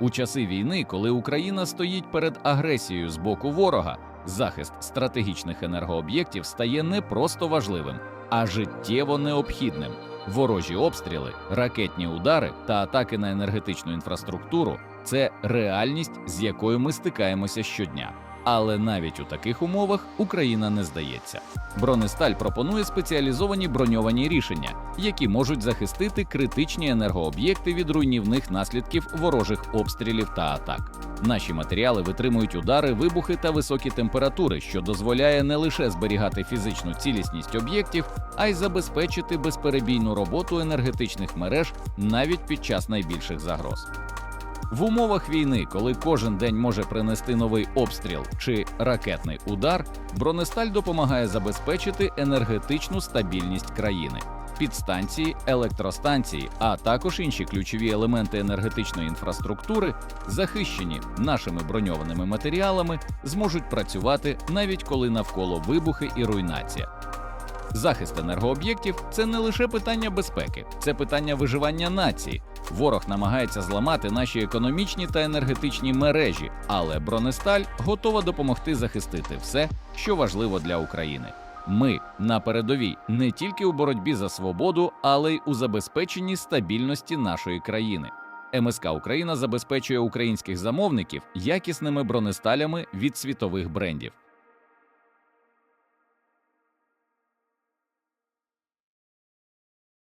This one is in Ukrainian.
У часи війни, коли Україна стоїть перед агресією з боку ворога, захист стратегічних енергооб'єктів стає не просто важливим, а життєво необхідним. Ворожі обстріли, ракетні удари та атаки на енергетичну інфраструктуру це реальність, з якою ми стикаємося щодня. Але навіть у таких умовах Україна не здається. Бронесталь пропонує спеціалізовані броньовані рішення, які можуть захистити критичні енергооб'єкти від руйнівних наслідків ворожих обстрілів та атак. Наші матеріали витримують удари, вибухи та високі температури, що дозволяє не лише зберігати фізичну цілісність об'єктів, а й забезпечити безперебійну роботу енергетичних мереж навіть під час найбільших загроз. В умовах війни, коли кожен день може принести новий обстріл чи ракетний удар, бронесталь допомагає забезпечити енергетичну стабільність країни. Підстанції, електростанції, а також інші ключові елементи енергетичної інфраструктури, захищені нашими броньованими матеріалами, зможуть працювати навіть коли навколо вибухи і руйнація. Захист енергооб'єктів це не лише питання безпеки, це питання виживання нації. Ворог намагається зламати наші економічні та енергетичні мережі, але бронесталь готова допомогти захистити все, що важливо для України. Ми на передовій не тільки у боротьбі за свободу, але й у забезпеченні стабільності нашої країни. МСК Україна забезпечує українських замовників якісними бронесталями від світових брендів.